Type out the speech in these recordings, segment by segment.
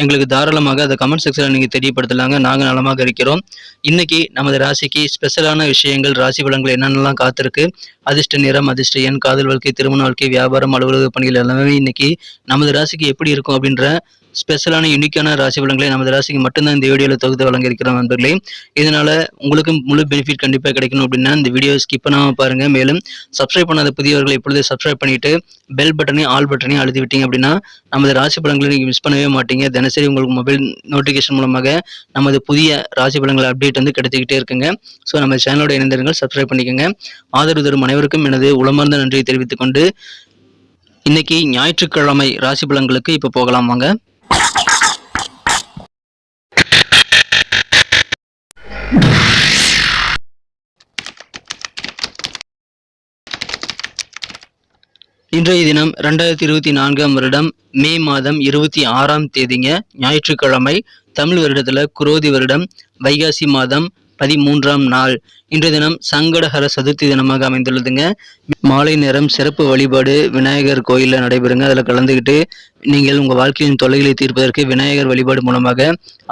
எங்களுக்கு தாராளமாக அதை கமெண்ட் செக்ஷனில் நீங்கள் தெரியப்படுத்தலாங்க. நாங்கள் நலமாக இருக்கிறோம். இன்னைக்கு நமது ராசிக்கு ஸ்பெஷலான விஷயங்கள் ராசி பலன்கள் என்னென்னலாம் காத்திருக்கு? அதிர்ஷ்ட நிறம் அதிர்ஷ்ட எண் காதல் வாழ்க்கை திருமண வாழ்க்கை வியாபாரம் அலுவலக பணிகள் எல்லாமே இன்னைக்கு நமது ராசிக்கு எப்படி இருக்கும் அப்படின்ற ஸ்பெஷலான யூனிக்கான ராசி பலன்களை நமது ராசிக்கு மட்டும்தான் இந்த வீடியோவில் தொகுத்து வழங்கியிருக்கிறோம் நண்பர்களே. இதனால் உங்களுக்கு முழு பெனிஃபிட் கண்டிப்பாக கிடைக்கணும் அப்படின்னா இந்த வீடியோ ஸ்கிப் பண்ணாமல் பாருங்கள் மேலும் சப்ஸ்கிரைப் பண்ணாத புதியவர்கள் இப்பொழுது சப்ஸ்கிரைப் பண்ணிட்டு பெல் பட்டனையும் ஆல் பட்டனையும் அழுதி விட்டீங்க அப்படின்னா நமது ராசி பலன்களை நீங்கள் மிஸ் பண்ணவே மாட்டீங்க. தினசரி உங்களுக்கு மொபைல் நோட்டிஃபிகேஷன் மூலமாக நமது புதிய ராசி பலன்கள் அப்டேட் வந்து கிடைச்சிக்கிட்டே இருக்குங்க. ஸோ நம்ம சேனலோட இணைந்திருங்கள் சப்ஸ்கிரைப் பண்ணிக்கோங்க. ஆதரவு தரும் அனைவருக்கும் எனது உளமார்ந்த நன்றியை தெரிவித்துக் கொண்டு இன்னைக்கு ஞாயிற்றுக்கிழமை ராசி பலன்களுக்கு இப்போ போகலாம் வாங்க. இன்றைய தினம் ரெண்டாயிரத்தி இருபத்தி நான்காம் வருடம் மே மாதம் இருபத்தி ஆறாம் தேதிங்க. ஞாயிற்றுக்கிழமை தமிழ் வருடத்துல குரோதி வருடம் வைகாசி மாதம் பதிமூன்றாம் நாள். இன்றைய தினம் சங்கடஹர சதுர்த்தி தினமாக அமைந்துள்ளதுங்க. மாலை நேரம் சிறப்பு வழிபாடு விநாயகர் கோயிலில் நடைபெறுங்க. அதில் கலந்துக்கிட்டு நீங்கள் உங்கள் வாழ்க்கையின் தொல்லைகளை தீர்ப்பதற்கு விநாயகர் வழிபாடு மூலமாக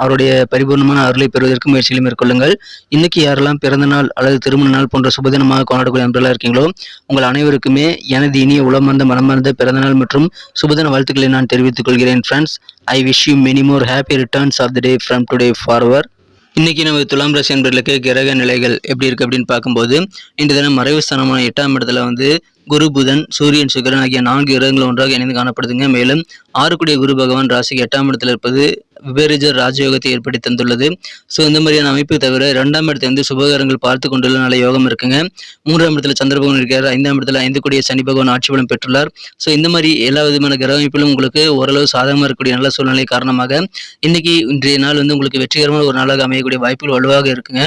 அவருடைய பரிபூர்ணமான அருளை பெறுவதற்கு முயற்சிகளை மேற்கொள்ளுங்கள். இன்னைக்கு யாரெல்லாம் பிறந்த நாள் அல்லது திருமண நாள் போன்ற சுபதினமாக கொண்டாடக்கூடிய நண்பர்களாக இருக்கீங்களோ உங்கள் அனைவருக்குமே எனது இனிய உளமர்ந்த மனமார்ந்த பிறந்தநாள் மற்றும் சுபதின வாழ்த்துக்களை நான் தெரிவித்துக் கொள்கிறேன் friends I wish you many more happy returns of the day from today forward இன்னைக்கு நம்ம துலாம் ராசி என்பர்களுக்கு கிரக நிலைகள் எப்படி இருக்கு அப்படின்னு பார்க்கும்போது இந்த தினம் மறைவு ஸ்தானமான எட்டாம் இடத்துல வந்து குரு புதன் சூரியன் சுக்கரன் ஆகிய நான்கு கிரகங்கள் ஒன்றாக இணைந்து காணப்படுதுங்க. மேலும் ஆறுக்குடிய குரு பகவான் ராசிக்கு எட்டாம் இடத்துல இருப்பது விபரிஜர் ராஜயோகத்தை ஏற்படுத்தி தந்துள்ளது. ஸோ இந்த மாதிரியான அமைப்பு தவிர இரண்டாம் இடத்துல வந்து சுபகரங்கள் பார்த்து கொண்டுள்ள நல்ல யோகம் இருக்குங்க. மூன்றாம் இடத்துல சந்திர பகவான் இருக்கார். ஐந்தாம் இடத்துல ஐந்து கூடிய சனி பகவான் ஆட்சி பலம் பெற்றுள்ளார். ஸோ இந்த மாதிரி எல்லா விதமான கிரக அமைப்பிலும் உங்களுக்கு ஓரளவு சாதகமாக இருக்கக்கூடிய நல்ல சூழ்நிலை காரணமாக இன்னைக்கு இன்றைய நாள் வந்து உங்களுக்கு வெற்றிகரமான ஒரு நாளாக அமையக்கூடிய வாய்ப்புகள் வலுவாக இருக்குங்க.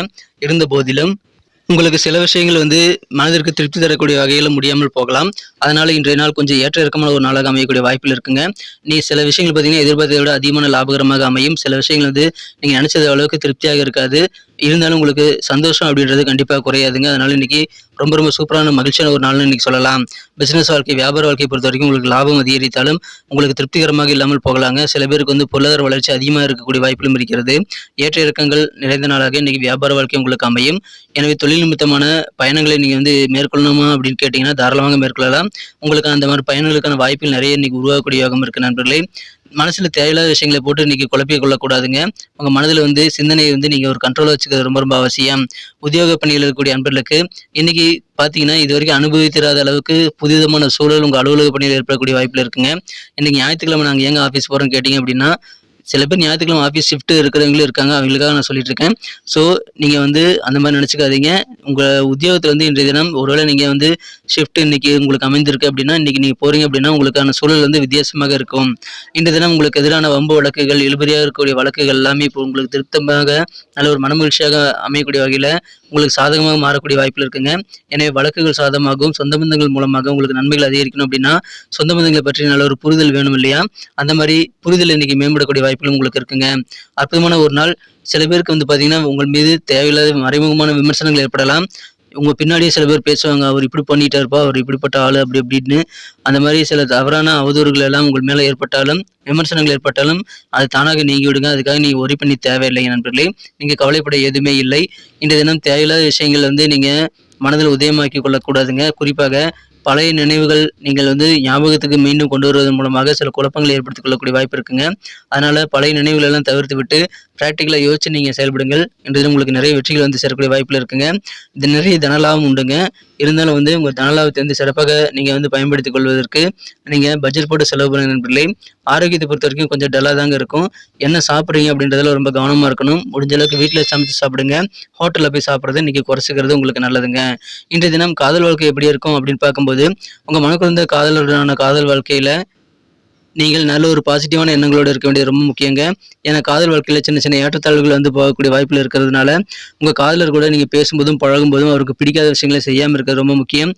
இருந்த போதிலும் உங்களுக்கு சில விஷயங்கள் வந்து மனதிற்கு திருப்தி தரக்கூடிய வகையில் முடியாமல் போகலாம். அதனால் இன்றைய நாள் கொஞ்சம் ஏற்ற இறக்கமான ஒரு நாளாக அமையக்கூடிய வாய்ப்பில் இருக்குங்க. நீ சில விஷயங்கள் பார்த்தீங்கன்னா எதிர்பார்த்ததை விட அதிகமான லாபகரமாக அமையும். சில விஷயங்கள் வந்து நீங்கள் நினைச்சது அளவுக்கு திருப்தியாக இருக்காது. இருந்தாலும் உங்களுக்கு சந்தோஷம் அப்படின்றது கண்டிப்பாக குறையாதுங்க. அதனால் இன்னைக்கு ரொம்ப ரொம்ப சூப்பரான மகிழ்ச்சியான ஒரு நாள்னு இன்னைக்கு சொல்லலாம். பிசினஸ் வாழ்க்கை வியாபார வாழ்க்கையை பொறுத்த வரைக்கும் உங்களுக்கு லாபம் அதிகரித்தாலும் உங்களுக்கு திருப்திகரமாக இல்லாமல் போகலாங்க. சில பேருக்கு வந்து பொருளாதார வளர்ச்சி அதிகமாக இருக்கக்கூடிய வாய்ப்பிலும் இருக்கிறது. ஏற்ற இறக்கங்கள் நிறைந்த நாளாக இன்னைக்கு வியாபார வாழ்க்கை உங்களுக்கு அமையும். எனவே தொழில் நிமித்தமான பயணங்களை நீங்கள் வந்து மேற்கொள்ளணுமா அப்படின்னு கேட்டிங்கன்னா தாராளமாக மேற்கொள்ளலாம். உங்களுக்கு அந்த மாதிரி பயணங்களுக்கான வாய்ப்பில் நிறைய இன்னைக்கு உருவாகக்கூடிய யோகம் இருக்குது நண்பர்களே. மனசில் தேவையில்லாத விஷயங்களை போட்டு இன்றைக்கி குழப்பிக் கொள்ளக்கூடாதுங்க. உங்கள் மனதில் வந்து சிந்தனையை வந்து நீங்கள் ஒரு கண்ட்ரோல் வச்சுக்கிறது ரொம்ப ரொம்ப அவசியம். உத்தியோக பணியில் இருக்கக்கூடிய அன்பர்களுக்கு இன்றைக்கி பார்த்தீங்கன்னா இது வரைக்கும் அனுபவித்திராத அளவுக்கு புதுவிதமான சூழல் உங்கள் அலுவலக பணியில் ஏற்படக்கூடிய வாய்ப்பில் இருக்குங்க. இன்றைக்கி ஞாயிற்றுக்கிழமை நாங்கள் எங்கே ஆஃபீஸ் போகிறோம் கேட்டிங்க அப்படின்னா சில பேர் ஞாயிற்றுக்கிழமை ஆஃபீஸ் ஷிஃப்ட் இருக்கிறவங்களும் இருக்காங்க. அவங்களுக்காக நான் சொல்லிட்டு இருக்கேன் ஸோ நீங்கள் வந்து அந்த மாதிரி நினச்சிக்காதீங்க. உங்கள் உத்தியோகத்தில் வந்து இன்றைய தினம் ஒருவேளை நீங்கள் வந்து ஷிஃப்ட் இன்னைக்கு உங்களுக்கு அமைந்திருக்கு அப்படின்னா இன்னைக்கு நீங்கள் போகிறீங்க அப்படின்னா உங்களுக்கான சூழல் வந்து வித்தியாசமாக இருக்கும். இன்றைய தினம் உங்களுக்கு எதிரான வம்பு வழக்குகள் இழுபறியாக இருக்கக்கூடிய வழக்குகள் எல்லாமே இப்போ உங்களுக்கு திருத்தமாக நல்ல ஒரு மனமகிழ்ச்சியாக அமையக்கூடிய வகையில் உங்களுக்கு சாதகமாக மாறக்கூடிய வாய்ப்பில் இருக்குங்க. எனவே வழக்குகள் சாதகமாகவும் சொந்த பந்தங்கள் மூலமாக உங்களுக்கு நன்மைகள் அதிகரிக்கணும் அப்படின்னா சொந்த பந்தங்களை பற்றி நல்ல ஒரு புரிதல் வேணும் இல்லையா? அந்த மாதிரி புரிதல் இன்னைக்கு மேம்படக்கூடிய வாய்ப்பு வாய்ப்புகள் உங்களுக்கு இருக்குங்க. அற்புதமான ஒரு நாள். சில பேருக்கு வந்து பார்த்தீங்கன்னா உங்கள் மீது தேவையில்லாத மறைமுகமான விமர்சனங்கள் ஏற்படலாம். உங்க பின்னாடியே சில பேர் பேசுவாங்க அவர் இப்படி பண்ணிட்டாருப்பா அவர் இப்படிப்பட்ட ஆள் அப்படி இப்படின்னு. அந்த மாதிரி சில தவறான அவதூறுகள் எல்லாம் உங்கள் மேல ஏற்பட்டாலும் விமர்சனங்கள் ஏற்பட்டாலும் அது தானாக நீங்கி விடுங்க அதுக்காக நீங்க ஒரி பண்ணி தேவையில்லை நண்பர்களே. நீங்க கவலைப்பட எதுவுமே இல்லை. இந்த தினம் தேவையில்லாத விஷயங்கள் வந்து நீங்க மனதில் உதயமாக்கி கொள்ளக்கூடாதுங்க. குறிப்பாக பழைய நினைவுகள் நீங்கள் வந்து ஞாபகத்துக்கு மீண்டும் கொண்டு வருவதன் மூலமாக சில குழப்பங்களை ஏற்படுத்திக் கொள்ளக்கூடிய வாய்ப்பு இருக்குங்க. அதனால பழைய நினைவுகள் எல்லாம் தவிர்த்து விட்டு ப்ராக்டிக்கலாக யோசிச்சு நீங்கள் செயல்படுங்கள். என்றது உங்களுக்கு நிறைய வெற்றிகள் வந்து சேரக்கூடிய வாய்ப்பில் இருக்குங்க. இது நிறைய தனலாபம் உண்டுங்க. இருந்தாலும் வந்து உங்கள் தனலாபத்தை வந்து சிறப்பாக நீங்கள் வந்து பயன்படுத்திக் கொள்வதற்கு நீங்கள் பட்ஜெட் போட்டு செலவு பண்ணுங்க நண்பர்களே. ஆரோக்கியத்தை பொறுத்த வரைக்கும் கொஞ்சம் டல்லாக தாங்க இருக்கும். என்ன சாப்பிட்றீங்க அப்படின்றதுல ரொம்ப கவனமாக இருக்கணும். முடிஞ்ச அளவுக்கு வீட்டில் சமைச்சு சாப்பிடுங்க. ஹோட்டலில் போய் சாப்பிட்றத இன்றைக்கி குறைச்சிக்கிறது உங்களுக்கு நல்லதுங்க. இன்றைய தினம் காதல் வாழ்க்கை எப்படி இருக்கும் அப்படின்னு பார்க்கும்போது உங்கள் மனக்குழந்த காதலுடனான காதல் வாழ்க்கையில் நீங்கள் நல்ல ஒரு பாசிட்டிவான எண்ணங்களோடு இருக்க வேண்டியது ரொம்ப முக்கியங்க. ஏன்னா காதல் வாழ்க்கையில் சின்ன சின்ன ஏற்றத்தாழ்வுகள் வந்து போகக்கூடிய வாய்ப்பில் இருக்கிறதுனால உங்கள் காதலர் கூட நீங்கள் பேசும்போதும் பழகும்போதும் அவருக்கு பிடிக்காத விஷயங்களை செய்யாமல் இருக்கிறது ரொம்ப முக்கியம்.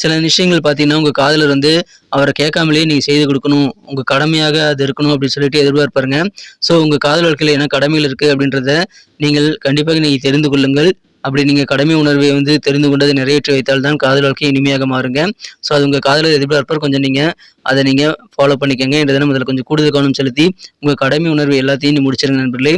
சில விஷயங்கள் பார்த்தீங்கன்னா உங்கள் காதலர் வந்து அவரை கேட்காமலே நீங்கள் செய்து கொடுக்கணும். உங்கள் கடமையாக அது இருக்கணும் அப்படின்னு சொல்லிட்டு எதிர்பார்ப்பாருங்க. ஸோ உங்கள் காதல் வாழ்க்கையில் என்ன கடமைகள் இருக்குது அப்படின்றத நீங்கள் கண்டிப்பாக நீங்கள் தெரிந்து கொள்ளுங்கள். அப்படி நீங்கள் கடமை உணர்வை வந்து தெரிந்து கொண்டதை நிறைவேற்றி வைத்தால் தான் காதல் வாழ்க்கை இனிமையாக மாறுங்க. ஸோ அது உங்கள் காதலர் எதிர்பார்ப்பார் கொஞ்சம் நீங்கள் அதை நீங்கள் ஃபாலோ பண்ணிக்கோங்க. இன்றைய தினம் அதில் கொஞ்சம் கூடுதல் கவனம் செலுத்தி உங்கள் கடமை உணர்வு எல்லாத்தையும் நீ முடிச்சிருங்க நண்பர்களே.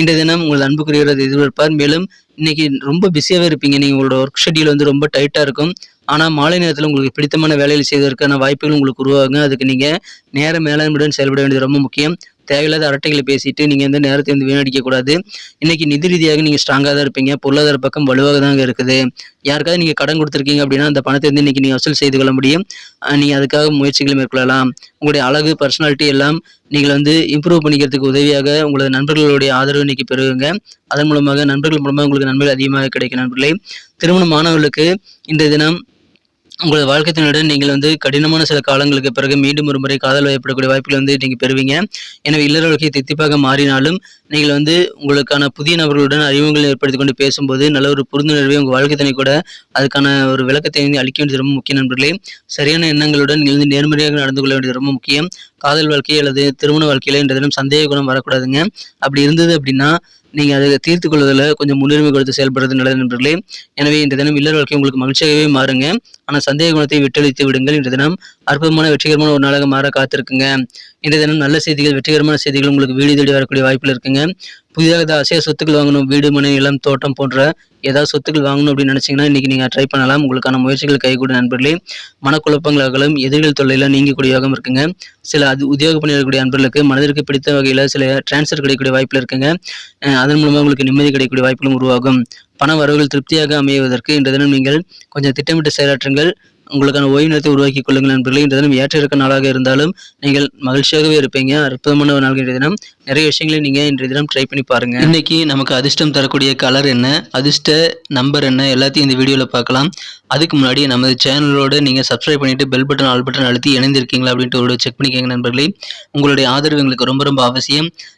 இன்றைய தினம் உங்கள் அன்புக்குரியவர் எதிர்பார்ப்பார் மேலும் இன்னைக்கு ரொம்ப பிஸியாகவே இருப்பீங்க. நீங்கள் உங்களோட ஒர்க் ஷெட்யூல் வந்து ரொம்ப டைட்டாக இருக்கும். ஆனால் மாலை நேரத்தில் உங்களுக்கு பிடித்தமான வேலைகள் செய்வதற்கான வாய்ப்புகள் உங்களுக்கு உருவாகுங்க. அதுக்கு நீங்கள் நேர மேலாண்மையுடன் செயல்பட வேண்டியது ரொம்ப முக்கியம். தேவையில்லாத அரட்டைகளை பேசிட்டு நீங்கள் வந்து நேரத்தை வந்து வீணடிக்க கூடாது. இன்னைக்கு நிதி ரீதியாக நீங்கள் ஸ்ட்ராங்காக தான் இருப்பீங்க. பொருளாதார பக்கம் வலுவாக தாங்க இருக்குது. யாருக்காவது நீங்கள் கடன் கொடுத்துருக்கீங்க அப்படின்னா அந்த பணத்தை வந்து இன்னைக்கு நீங்கள் வசூல் செய்து கொள்ள முடியும். நீங்கள் நீங்க அதுக்காக முயற்சிகளை மேற்கொள்ளலாம். உங்களுடைய அழகு பர்சனாலிட்டி எல்லாம் நீங்கள் வந்து இம்ப்ரூவ் பண்ணிக்கிறதுக்கு உதவியாக உங்களது நண்பர்களுடைய ஆதரவு இன்னைக்கு பெறுவீங்க அதன் மூலமாக நண்பர்கள் மூலமாக உங்களுக்கு நண்பர்கள் அதிகமாக கிடைக்கும் நண்பர்களே. திருமணம் மாணவர்களுக்கு இன்றைய தினம் உங்களது வாழ்க்கை நீங்கள் வந்து கடினமான சில காலங்களுக்கு பிறகு மீண்டும் ஒரு முறை காதல் வயப்படக்கூடிய வாய்ப்புகள் வந்து நீங்கள் பெறுவீங்க. எனவே இல்லற வாழ்க்கையை தித்திப்பாக மாறினாலும் நீங்கள் வந்து உங்களுக்கான புதிய நபர்களுடன் அறிமுகங்கள் ஏற்படுத்தி கொண்டு பேசும்போது நல்ல ஒரு புரிந்துணர்வை உங்கள் வாழ்க்கைத்தனை கூட அதுக்கான ஒரு விளக்கத்தை வந்து அளிக்க வேண்டியது ரொம்ப முக்கிய நண்பர்களே. சரியான எண்ணங்களுடன் நீங்கள் வந்து நேர்மறையாக நடந்து கொள்ள வேண்டியது ரொம்ப முக்கியம். காதல் வாழ்க்கை அல்லது திருமண வாழ்க்கையில என்ற தினம் சந்தேக குணம் வரக்கூடாதுங்க. அப்படி இருந்தது அப்படின்னா நீங்கள் அதை தீர்த்து கொள்வதில் கொஞ்சம் முன்னுரிமை கொடுத்து செயல்படுறது நல்லது நண்பர்களே. எனவே இந்த தினம் இல்லற வாழ்க்கை உங்களுக்கு மகிழ்ச்சியாகவே மாறுங்க. ஆனால் சந்தேக குணத்தை விட்டழித்து விடுங்கள். இந்த தினம் அற்புதமான வெற்றிகரமான ஒரு நாளாக மாற காத்திருக்குங்க. இந்த தினம் நல்ல செய்திகள் வெற்றிகரமான செய்திகள் உங்களுக்கு வீடு தேடி வரக்கூடிய வாய்ப்புகள் இருக்குங்க. புதிதாக ஏதாவது அசைய சொத்துக்கள் வாங்கணும் வீடு மனை நிலம் தோட்டம் போன்ற ஏதாவது சொத்துக்கள் வாங்கணும் அப்படின்னு நினைச்சீங்கன்னா இன்றைக்கி நீங்கள் ட்ரை பண்ணலாம். உங்களுக்கான முயற்சிகள் கைகூட நண்பர்களே. மனக்குழப்பங்களாகலும் எதிர்கள் தொல்லையெல்லாம் நீங்கக்கூடிய யோகம் இருக்குங்க. சில அது உத்தியோக பணியாளர்களுடைய அன்பர்களுக்கு மனதிற்கு பிடித்த வகையில் சில டிரான்ஸ்ஃபர் கிடைக்கக்கூடிய வாய்ப்பில் இருக்குங்க. அதன் மூலமாக உங்களுக்கு நிம்மதி கிடைக்கக்கூடிய வாய்ப்புகளும் உருவாகும். பண வரவுகள் திருப்தியாக அமைவதற்கு இன்று தினம் நீங்கள் கொஞ்சம் திட்டமிட்டு செயலாற்றுங்கள். உங்களுக்கான ஓய்வு நேரத்தை உருவாக்கி கொள்ளுங்கள் நண்பர்களே. இந்த தினம் ஏற்ற இருக்க நாளாக இருந்தாலும் நீங்கள் மகிழ்ச்சியாகவே இருப்பீங்க. அற்புதமான ஒரு நாள் இன்றைய தினம். நிறைய விஷயங்களை நீங்கள் இன்றைய தினம் ட்ரை பண்ணி பாருங்க. இன்னைக்கு நமக்கு அதிர்ஷ்டம் தரக்கூடிய கலர் என்ன? அதிர்ஷ்ட நம்பர் என்ன? எல்லாத்தையும் இந்த வீடியோவில் பார்க்கலாம். அதுக்கு முன்னாடி நமது சேனலோட நீங்கள் சப்ஸ்கிரைப் பண்ணிவிட்டு பெல் பட்டன் ஆல் பட்டன் அழுத்தி இணைந்திருக்கீங்களா அப்படின்ட்டு ஒரு செக் பண்ணிக்கோங்க நண்பர்களே. உங்களுடைய ஆதரவு எங்களுக்கு ரொம்ப ரொம்ப அவசியம்.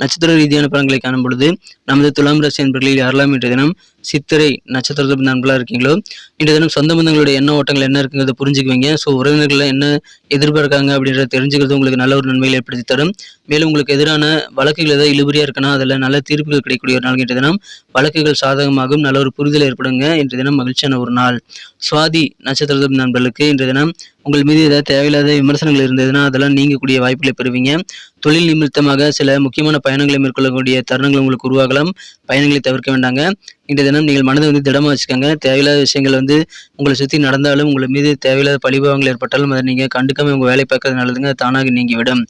நட்சத்திர ரீதியான பலன்களை காணும் பொழுது நமது துலாம் ராசி என்பர்களில் யாரெல்லாம் இன்றைய தினம் சித்திரை நட்சத்திர நண்பர்களாக இருக்கீங்களோ? இன்றைய தினம் சொந்த பந்தங்களுடைய எண்ண ஓட்டங்கள் என்ன இருக்குங்கிறத புரிஞ்சுக்குவீங்க. ஸோ உறவினர்கள் என்ன எதிர்பார்க்காங்க அப்படின்றத தெரிஞ்சுக்கிறது உங்களுக்கு நல்ல ஒரு நன்மைகளை ஏற்படுத்தி தரும். மேலும் உங்களுக்கு எதிரான வழக்குகள் ஏதாவது இழுபறியாக இருக்குன்னா அதில் நல்ல தீர்ப்புகள் கிடைக்கக்கூடிய ஒரு நாள் இன்றைய தினம். வழக்குகள் சாதகமாகும் நல்ல ஒரு புரிதல் ஏற்படுங்க. இன்றைய தினம் மகிழ்ச்சியான ஒரு நாள். சுவாதி நட்சத்திர நண்பர்களுக்கு இன்றைய தினம் உங்கள் மீது ஏதாவது தேவையில்லாத விமர்சனங்கள் இருந்ததுன்னா அதெல்லாம் நீங்கக்கூடிய வாய்ப்புகளை பெறுவீங்க. தொழில் நிமித்தமாக சில முக்கியமான பயணங்களை மேற்கொள்ளக்கூடிய தருணங்கள் உங்களுக்கு உருவாகலாம். பயணங்களை தவிர்க்க வேண்டாங்க. இன்றைய தினம் நீங்கள் மனதை வந்து திடமாக வச்சுக்கோங்க. தேவையில்லாத விஷயங்கள் வந்து உங்களை சுற்றி நடந்தாலும் உங்கள் மீது தேவையில்லாத பழிபாவங்கள் ஏற்பட்டாலும் அதை நீங்கள் கண்டுக்காமல் உங்கள் வேலை பார்க்கறது நல்லதுங்க. தானாக நீங்கிவிடும்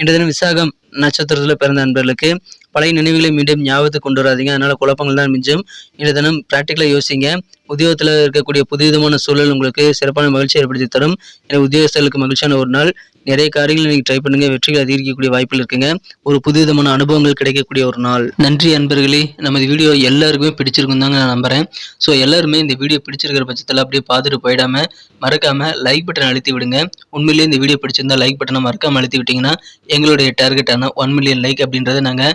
இன்றைய தினம் விசாகம் நட்சத்திரத்தில் பிறந்த நண்பர்களுக்கு பழைய நினைவுகளை மீண்டும் ஞாபகத்துக்கு கொண்டு வராதீங்க. அதனால குழப்பங்கள் தான் மிஞ்சும். இன்றைய தினம் ப்ராக்டிக்கலாக யோசிங்க. உத்தியோகத்தில் இருக்கக்கூடிய புதுவிதமான சூழல் உங்களுக்கு சிறப்பான மகிழ்ச்சி ஏற்படுத்தி தரும். எனவே உத்தியோகஸ்தர்களுக்கு மகிழ்ச்சியான ஒரு நாள். நிறைய காரியங்களை நீங்கள் ட்ரை பண்ணுங்க. வெற்றிகள் அதிகரிக்கக்கூடிய வாய்ப்பில் இருக்குங்க. ஒரு புதுவிதமான அனுபவங்கள் கிடைக்கக்கூடிய ஒரு நாள். நன்றி அன்பர்களே. நமது வீடியோ எல்லாருக்குமே பிடிச்சிருக்கும் தாங்க நான் நம்புறேன். ஸோ எல்லாருமே இந்த வீடியோ பிடிச்சிருக்கிற பட்சத்தில் அப்படியே பார்த்துட்டு போயிடாம மறக்காம லைக் பட்டன் அழுத்தி விடுங்க. உண்மையிலேயே இந்த வீடியோ பிடிச்சிருந்தா லைக் பட்டனை மறக்காம அழுத்தி விட்டீங்கன்னா எங்களுடைய டார்கெட்டான ஒன் மில்லியன் லைக் அப்படின்றத நாங்கள்